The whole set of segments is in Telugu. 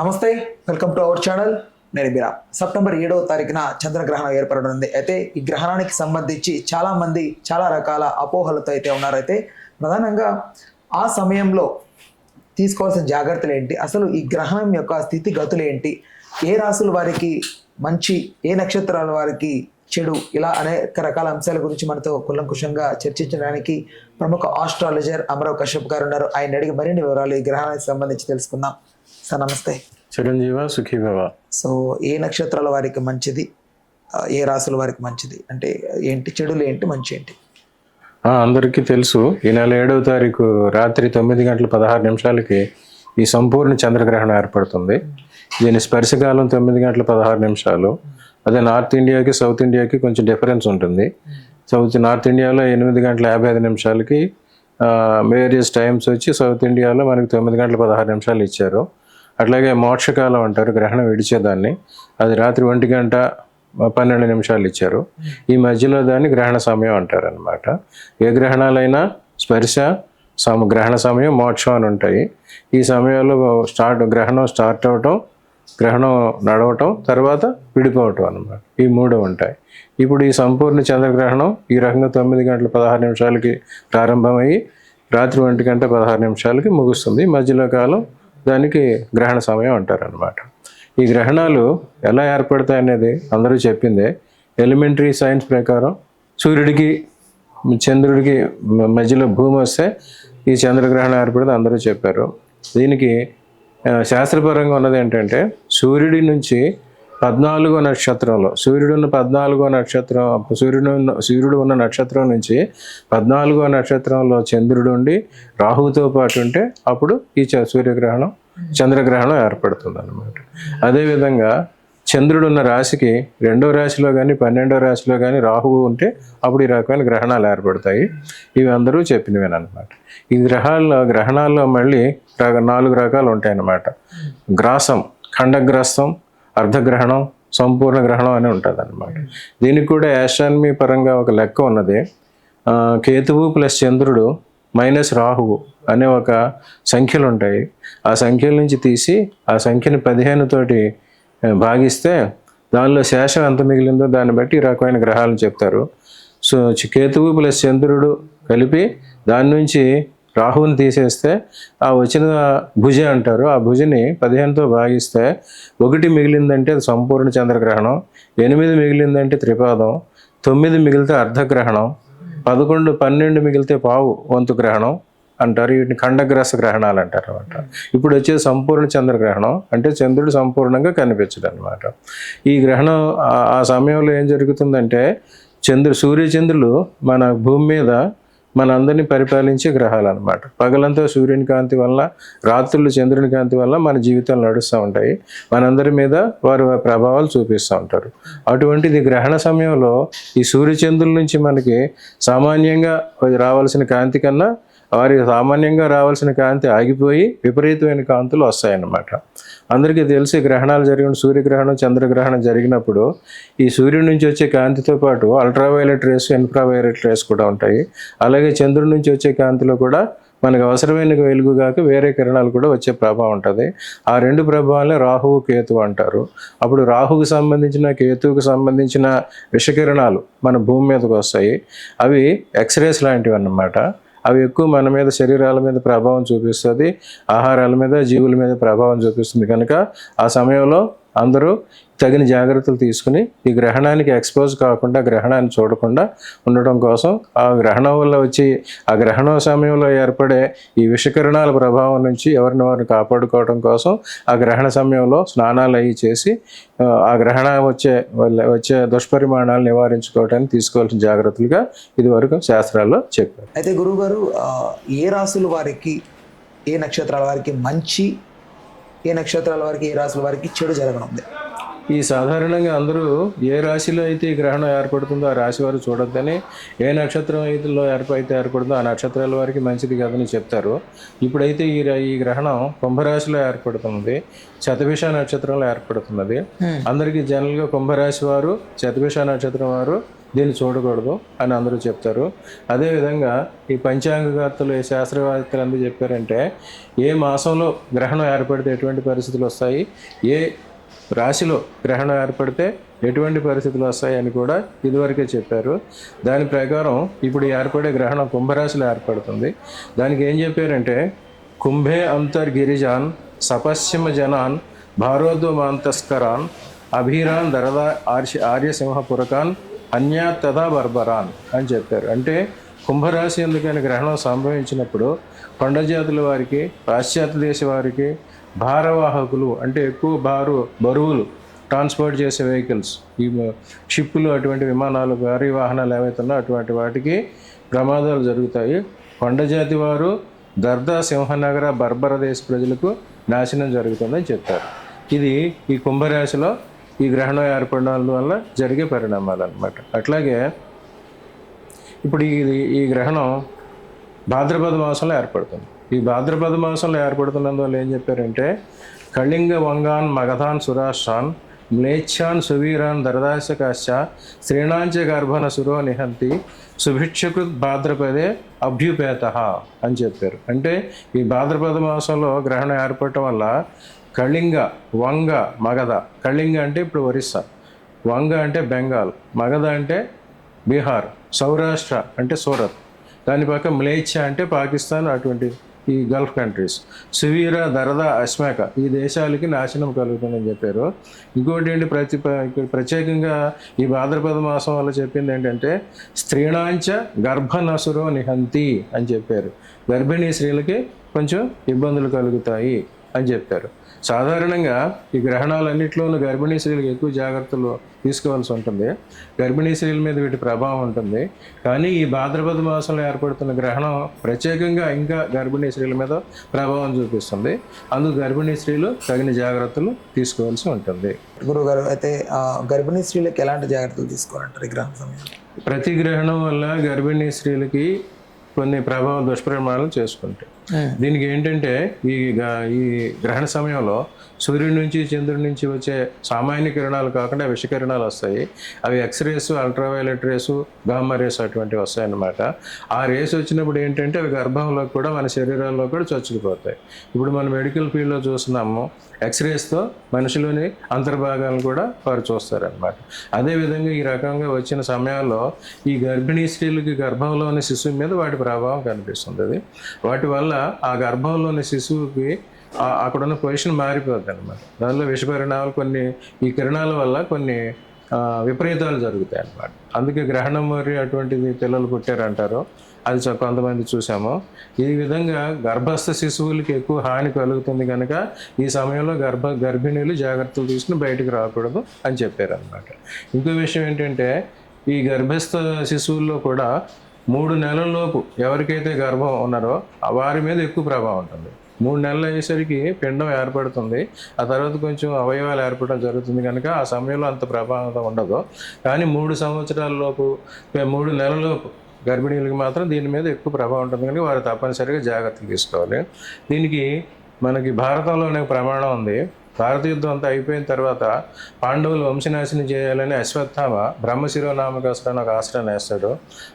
నమస్తే వెల్కమ్ టు అవర్ ఛానల్. నేను బిరా సెప్టెంబర్ ఏడవ తారీఖున చంద్రగ్రహణం ఏర్పడనుంది. అయితే ఈ గ్రహణానికి సంబంధించి చాలా మంది చాలా రకాల అపోహలతో అయితే ఉన్నారైతే ప్రధానంగా ఆ సమయంలో తీసుకోవాల్సిన జాగ్రత్తలు ఏంటి? అసలు ఈ గ్రహణం యొక్క స్థితిగతులు ఏంటి? ఏ రాసుల వారికి మంచి ఏ నక్షత్రాల వారికి చెడు? ఇలా అనేక రకాల అంశాల గురించి మనతో కులంకుశంగా చర్చించడానికి ప్రముఖ ఆస్ట్రాలజర్ అమరవ్ కశ్యప్ గారు ఉన్నారు. ఆయన అడిగి మరిన్ని వివరాలు ఈ గ్రహణానికి సంబంధించి తెలుసుకుందాం. సార్ నమస్తే. చిరంజీవ సుఖీభవ. సో ఏ నక్షత్రాల వారికి మంచిది? ఏ రాసుల వారికి మంచిది? అంటే ఏంటి? చెడులు ఏంటి? మంచి ఏంటి? అందరికీ తెలుసు. ఈ నెల ఏడవ తారీఖు రాత్రి తొమ్మిది గంటల పదహారు నిమిషాలకి ఈ సంపూర్ణ చంద్రగ్రహణం ఏర్పడుతుంది. దీని స్పర్శకాలం తొమ్మిది గంటల పదహారు నిమిషాలు. అదే నార్త్ ఇండియాకి సౌత్ ఇండియాకి కొంచెం డిఫరెన్స్ ఉంటుంది. సౌత్ నార్త్ ఇండియాలో ఎనిమిది గంటల యాభై ఐదు నిమిషాలకి వేరియస్ టైమ్స్ వచ్చి సౌత్ ఇండియాలో మనకి తొమ్మిది గంటల పదహారు నిమిషాలు ఇచ్చారు. అట్లాగే మోక్షకాలం అంటారు గ్రహణం విడిచేదాన్ని. అది రాత్రి ఒంటి గంట పన్నెండు నిమిషాలు ఇచ్చారు. ఈ మధ్యలో దాన్ని గ్రహణ సమయం అంటారు అనమాట ఏ గ్రహణాలైనా స్పర్శ సమ గ్రహణ సమయం మోక్షం అని ఉంటాయి. ఈ సమయంలో స్టార్ట్ గ్రహణం స్టార్ట్ అవటం గ్రహణం నడవటం తర్వాత విడిపోవటం అనమాట ఈ మూడు ఉంటాయి. ఇప్పుడు ఈ సంపూర్ణ చంద్రగ్రహణం ఈ రకంగా తొమ్మిది గంటల పదహారు నిమిషాలకి ప్రారంభమయ్యి రాత్రి ఒంటి గంట పదహారు నిమిషాలకి ముగుస్తుంది. మధ్యలో కాలం దానికి గ్రహణ సమయం అంటారు అనమాట ఈ గ్రహణాలు ఎలా ఏర్పడతాయి అనేది అందరూ చెప్పిందే ఎలిమెంటరీ సైన్స్ ప్రకారం సూర్యుడికి చంద్రుడికి మధ్యలో భూమి వస్తే ఈ చంద్రగ్రహణం ఏర్పడితే అందరూ చెప్పారు. దీనికి శాస్త్రపరంగా ఉన్నది ఏంటంటే సూర్యుడి నుంచి పద్నాలుగో నక్షత్రంలో సూర్యుడు ఉన్న పద్నాలుగో నక్షత్రం సూర్యుడు ఉన్న సూర్యుడు ఉన్న నక్షత్రం నుంచి పద్నాలుగో నక్షత్రంలో చంద్రుడు ఉండి రాహుతో పాటు ఉంటే అప్పుడు ఈ చ- సూర్యగ్రహణం చంద్రగ్రహణం ఏర్పడుతుంది అనమాట అదేవిధంగా చంద్రుడు ఉన్న రాశికి రెండో రాశిలో కానీ పన్నెండో రాశిలో కానీ రాహువు ఉంటే అప్పుడు ఈ రకమైన గ్రహణాలు ఏర్పడతాయి. ఇవి అందరూ చెప్పినవేనమాట ఈ గ్రహాల్లో గ్రహణాల్లో మళ్ళీ నాలుగు రకాలు ఉంటాయన్నమాట. గ్రాసం ఖండగ్రస్తం అర్ధగ్రహణం సంపూర్ణ గ్రహణం అని ఉంటుంది అనమాట దీనికి కూడా యాస్ట్రానమీ పరంగా ఒక లెక్క ఉన్నది. కేతువు ప్లస్ చంద్రుడు మైనస్ రాహువు అనే ఒక సంఖ్యలు ఉంటాయి ఆ సంఖ్యల నుంచి తీసి ఆ సంఖ్యని పదిహేను తోటి భాగిస్తే దానిలో శేషం ఎంత మిగిలిందో దాన్ని బట్టి ఈ రకమైన గ్రహాలను చెప్తారు. సో కేతువు ప్లస్ చంద్రుడు కలిపి దాని నుంచి రాహువుని తీసేస్తే ఆ వచ్చిన భుజ అంటారు. ఆ భుజని పదిహేనుతో భాగిస్తే ఒకటి మిగిలిందంటే అది సంపూర్ణ చంద్రగ్రహణం ఎనిమిది మిగిలిందంటే త్రిపాదం తొమ్మిది మిగిలితే అర్ధగ్రహణం పదకొండు పన్నెండు మిగిలితే పావు వంతు గ్రహణం అంటారు. వీటిని ఖండగ్రస గ్రహణాలు అంటారు అనమాట ఇప్పుడు వచ్చే సంపూర్ణ చంద్రగ్రహణం అంటే చంద్రుడు సంపూర్ణంగా కనిపించడం అనమాట ఈ గ్రహణం ఆ- ఆ సమయంలో ఏం జరుగుతుందంటే చంద్రు సూర్యచంద్రులు మన భూమి మీద మనందరినీ పరిపాలించే గ్రహాలు అనమాట పగలంతా సూర్యుని కాంతి వల్ల రాత్రులు చంద్రుని కాంతి వల్ల మన జీవితాలు నడుస్తూ ఉంటాయి. మనందరి మీద వారు ప్రభావాలు చూపిస్తూ ఉంటారు. అటువంటిది గ్రహణ సమయంలో ఈ సూర్యచంద్రుల నుంచి మనకి సామాన్యంగా రావాల్సిన కాంతి కన్నా వారి సామాన్యంగా రావాల్సిన కాంతి ఆగిపోయి విపరీతమైన కాంతులు వస్తాయన్నమాట. అందరికీ తెలిసి గ్రహణాలు జరిగిన సూర్యగ్రహణం చంద్రగ్రహణం జరిగినప్పుడు ఈ సూర్యుడి నుంచి వచ్చే కాంతితో పాటు అల్ట్రావైలెట్ రేస్ ఇన్ఫ్రావైలెట్ రేస్ కూడా ఉంటాయి. అలాగే చంద్రుడి నుంచి వచ్చే కాంతిలో కూడా మనకు అవసరమైన వెలుగు కాక వేరే కిరణాలు కూడా వచ్చే ప్రభావం ఉంటుంది. ఆ రెండు ప్రభావాలే రాహువు కేతు అంటారు. అప్పుడు రాహుకు సంబంధించిన కేతువుకు సంబంధించిన విషకిరణాలు మన భూమి మీదకి వస్తాయి. అవి ఎక్స్రేస్ లాంటివి అన్నమాట. అవి ఎక్కువ మన మీద శరీరాల మీద ప్రభావం చూపిస్తుంది ఆహారాల మీద జీవుల మీద ప్రభావం చూపిస్తుంది. కనుక ఆ సమయంలో అందరూ తగిన జాగ్రత్తలు తీసుకుని ఈ గ్రహణానికి ఎక్స్పోజ్ కాకుండా గ్రహణాన్ని చూడకుండా ఉండటం కోసం ఆ గ్రహణం వల్ల వచ్చి ఆ గ్రహణం సమయంలో ఏర్పడే ఈ విషకిరణాల ప్రభావం నుంచి ఎవరిని వారిని కాపాడుకోవడం కోసం ఆ గ్రహణ సమయంలో స్నానాలు అవి చేసి ఆ, గ్రహణ వచ్చే వల్ల వచ్చే దుష్పరిమాణాలు నివారించుకోవడానికి తీసుకోవాల్సిన జాగ్రత్తలుగా ఇదివరకు శాస్త్రాల్లో చెప్పారు. అయితే గురువుగారు గారు ఏ రాశులు వారికి ఏ నక్షత్రాల వారికి మంచి ఏ నక్షత్రాల వారికి ఏ రాసుల వారికి చెడు జరగనుంది. ఈ సాధారణంగా అందరూ ఏ రాశిలో అయితే ఈ గ్రహణం ఏర్పడుతుందో ఆ రాశి వారు చూడొద్దని ఏ నక్షత్రం అయితేలో ఏర్పైతే ఏర్పడుతుందో ఆ నక్షత్రాల వారికి మంచిది కాదని చెప్తారు. ఇప్పుడైతే ఈ ఈ గ్రహణం కుంభరాశిలో ఏర్పడుతుంది శతభిష నక్షత్రంలో ఏర్పడుతున్నది. అందరికీ జనరల్గా కుంభరాశి వారు శతభిష నక్షత్రం వారు దీన్ని చూడకూడదు అని అందరూ చెప్తారు. అదేవిధంగా ఈ పంచాంగకర్తలు ఈ శాస్త్రవేత్తలు అందరూ చెప్పారంటే ఏ మాసంలో గ్రహణం ఏర్పడితే ఎటువంటి పరిస్థితులు వస్తాయి? ఏ రాశిలో గ్రహణం ఏర్పడితే ఎటువంటి పరిస్థితులు వస్తాయని కూడా ఇదివరకే చెప్పారు. దాని ప్రకారం ఇప్పుడు ఏర్పడే గ్రహణం కుంభరాశిలో ఏర్పడుతుంది. దానికి ఏం చెప్పారంటే కుంభే అంతర్ గిరిజాన్ సపశ్చిమ జనాన్ భారోద్వమాంతస్కరాన్ అభిరాన్ దరదా ఆర్యసింహ ఆర్యసింహపురకాన్ అన్యా తదా బర్బరాన్ అని చెప్పారు. అంటే కుంభరాశి ఎందుకని గ్రహణం సంభవించినప్పుడు కొండ జాతుల వారికి పాశ్చాత్య దేశ వారికి భారవాహకులు అంటే ఎక్కువ బారు బరువులు ట్రాన్స్పోర్ట్ చేసే వెహికల్స్. ఈ షిప్పులు అటువంటి విమానాలు భారీ వాహనాలు ఏవైతే అటువంటి వాటికి ప్రమాదాలు జరుగుతాయి. కొండ జాతి వారు దర్దా సింహనగర బర్బర దేశ ప్రజలకు నాశనం జరుగుతుందని చెప్తారు ఇది ఈ కుంభరాశిలో ఈ గ్రహణం ఏర్పడడం వల్ల జరిగే పరిణామాలు అన్నమాట. అట్లాగే ఇప్పుడు ఇది ఈ గ్రహణం భాద్రపద మాసంలో ఏర్పడుతుంది. ఈ భాద్రపద మాసంలో ఏర్పడుతున్నందువల్ల ఏం చెప్పారంటే కళింగ వంగాన్ మగధాన్ సురాష్ట్రాన్ మ్లేచ్ఛాన్ సువీరాన్ దరదాశకాశ్చ శ్రీణాంచ గర్భన సురో నిహంతి సుభిక్షకృత్ భాద్రపదే అభ్యుపేత అని చెప్పారు. అంటే ఈ భాద్రపద మాసంలో గ్రహణం ఏర్పడటం వల్ల కళింగ వంగ మగధ కళింగ అంటే ఇప్పుడు ఒరిస్సా వంగ అంటే బెంగాల్ మగధ అంటే బీహార్ సౌరాష్ట్ర అంటే సూరత్ దాని పక్క మ్లేచ్ఛ అంటే పాకిస్తాన్ అటువంటి ఈ గల్ఫ్ కంట్రీస్. సువీర దరద అస్మాక ఈ దేశాలకి నాశనం కలుగుతుందని చెప్పారు. ఇంకోటి ఏంటి? ప్రతి ప్రత్యేకంగా ఈ భాద్రపద మాసం వల్ల చెప్పింది ఏంటంటే స్త్రీణాంచ గర్భనసురో నిహంతి అని చెప్పారు. గర్భిణీ స్త్రీలకి కొంచెం ఇబ్బందులు కలుగుతాయి అని చెప్పారు. సాధారణంగా ఈ గ్రహణాలన్నింటిలోనూ గర్భిణీ స్త్రీలకు ఎక్కువ జాగ్రత్తలు తీసుకోవాల్సి ఉంటుంది. గర్భిణీ స్త్రీల మీద వీటి ప్రభావం ఉంటుంది. కానీ ఈ భాద్రపద మాసంలో ఏర్పడుతున్న గ్రహణం ప్రత్యేకంగా ఇంకా గర్భిణీ స్త్రీల మీద ప్రభావం చూపిస్తుంది. అందుకు గర్భిణీ స్త్రీలు తగిన జాగ్రత్తలు తీసుకోవాల్సి ఉంటుంది. గురువు గారు అయితే ఆ, గర్భిణీ స్త్రీలకు ఎలాంటి జాగ్రత్తలు తీసుకోవాలంటారు ఈ గ్రహణ సమయంలో? ప్రతి గ్రహణం వల్ల గర్భిణీ స్త్రీలకి కొన్ని ప్రభావ దుష్పరిణామాలు చేసుకుంటాయి. దీనికి ఏంటంటే ఈ గ- ఈ గ్రహణ సమయంలో సూర్యుడి నుంచి చంద్రుడి నుంచి వచ్చే సామాన్య కిరణాలు కాకుండా విషకిరణాలు వస్తాయి. అవి x rays ultraviolet rays gamma rays అటువంటివి వస్తాయన్నమాట. ఆ రేస్ వచ్చినప్పుడు ఏంటంటే అవి గర్భంలో కూడా మన శరీరాల్లో కూడా చొచ్చుకుపోతాయి. ఇప్పుడు మనం మెడికల్ ఫీల్డ్లో చూస్తున్నాము ఎక్స్రేస్తో మనిషిలోని అంతర్భాగాలను కూడా వారు చూస్తారనమాట అదేవిధంగా ఈ రకంగా వచ్చిన సమయాల్లో ఈ గర్భిణీ స్త్రీలకి గర్భంలోని శిశువు మీద వాటి ప్రభావం కనిపిస్తుంది వాటి వల్ల ఆ గర్భంలోని శిశువుకి అక్కడున్న అక్కడ ఉన్న పొజిషన్ మారిపోద్ది అనమాట దానిలో విషపరిణామాలు కొన్ని ఈ కిరణాల వల్ల కొన్ని విపరీతాలు జరుగుతాయి అన్నమాట. అందుకే గ్రహణం మరి అటువంటిది పిల్లలు పుట్టారంటారు అది చ- కొంతమంది చూసాము. ఈ విధంగా గర్భస్థ శిశువులకి ఎక్కువ హాని కలుగుతుంది కనుక ఈ సమయంలో గర్భ గర్భిణీలు జాగ్రత్తలు తీసుకుని బయటకు రాకూడదు అని చెప్పారు అనమాట ఇంకో విషయం ఏంటంటే ఈ గర్భస్థ శిశువుల్లో కూడా మూడు నెలల్లోపు ఎవరికైతే గర్భం ఉన్నారో ఆ వారి మీద ఎక్కువ ప్రభావం ఉంటుంది. మూడు నెలలు అయ్యేసరికి పిండం ఏర్పడుతుంది. ఆ తర్వాత కొంచెం అవయవాలు ఏర్పడడం జరుగుతుంది కనుక ఆ సమయంలో అంత ప్రభావం ఉండదు. కానీ మూడు సంవత్సరాల లోపు మూడు నెలలలోపు గర్భిణీలకు మాత్రం దీని మీద ఎక్కువ ప్రభావం ఉంటుంది కనుక వారు తప్పనిసరిగా జాగ్రత్తలు తీసుకోవాలి. దీనికి మనకి భారతంలోనే ప్రమాణం ఉంది. భారత యుద్ధం అంతా అయిపోయిన తర్వాత పాండవులు వంశనాశనం చేయాలని అశ్వత్థామ బ్రహ్మశిరోనామకాసుడు అని ఒక ఆశ్రయం వేస్తాడు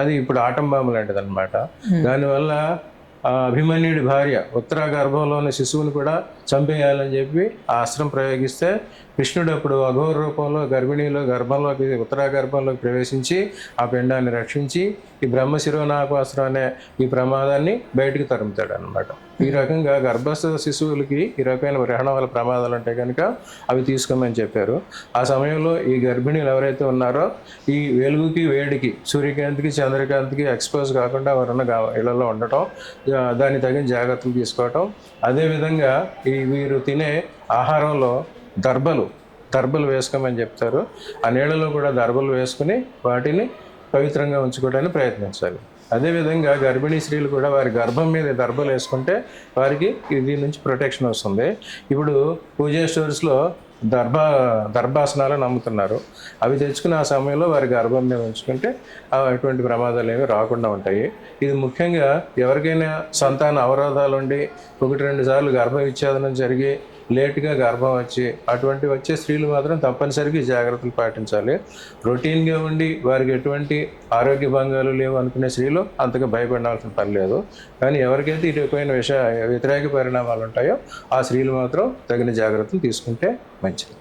అది ఇప్పుడు ఆటం బాంబు లాంటిది అనమాట దానివల్ల ఆ అభిమన్యుడి భార్య ఉత్తర గర్భంలోని శిశువుని కూడా చంపేయాలని చెప్పి ఆ అస్త్రం ప్రయోగిస్తే కృష్ణుడు అప్పుడు అఘోర రూపంలో గర్భిణీలో గర్భంలోకి ఉత్తర గర్భంలోకి ప్రవేశించి ఆ పిండాన్ని రక్షించి ఈ బ్రహ్మ బ్రహ్మశిరోనాకాస్త్రం అనే ఈ ప్రమాదాన్ని బయటకు తరుముతాడు అనమాట ఈ రకంగా గర్భస్థ శిశువులకి ఈ రకమైన గ్రహణం వల్ల ప్రమాదాలు ఉంటాయి కనుక అవి తీసుకోమని చెప్పారు. ఆ సమయంలో ఈ గర్భిణీలు ఎవరైతే ఉన్నారో ఈ వెలుగుకి వేడికి సూర్యకాంతికి చంద్రకాంతికి ఎక్స్పోజ్ కాకుండా వారున్న ఇళ్ళలో ఉండటం దానికి తగిన జాగ్రత్తలు తీసుకోవటం. అదేవిధంగా ఈ వీరు తినే ఆహారంలో దర్బలు దర్బలు వేసుకోమని చెప్తారు. ఆ నీళ్ళలో కూడా దర్బలు వేసుకుని వాటిని పవిత్రంగా ఉంచుకోవడానికి ప్రయత్నించాలి. అదేవిధంగా గర్భిణీ స్త్రీలు కూడా వారి గర్భం మీద దర్భలు వేసుకుంటే వారికి దీని నుంచి ప్రొటెక్షన్ వస్తుంది. ఇప్పుడు పూజా స్టోర్స్లో దర్భ దర్భాసనాలు నమ్ముతున్నారు. అవి తెచ్చుకుని ఆ సమయంలో వారి గర్భం మీద ఉంచుకుంటే అటువంటి ప్రమాదాలు ఏమి రాకుండా ఉంటాయి. ఇది ముఖ్యంగా ఎవరికైనా సంతాన అవరోధాలు ఉండి ఒకటి రెండు సార్లు గర్భ విచ్ఛేదనం జరిగి లేటుగా గర్భం వచ్చి అటువంటి వచ్చే స్త్రీలు మాత్రం తప్పనిసరిగా జాగ్రత్తలు పాటించాలి. రొటీన్గా ఉండి వారికి ఎటువంటి ఆరోగ్య భంగాలు లేవు అనుకునే స్త్రీలు అంతగా భయపడాల్సిన పని లేదు. కానీ ఎవరికైతే ఇటుపోయిన విష వ్యతిరేక పరిణామాలు ఉంటాయో ఆ స్త్రీలు మాత్రం తగిన జాగ్రత్తలు తీసుకుంటే మంచిది.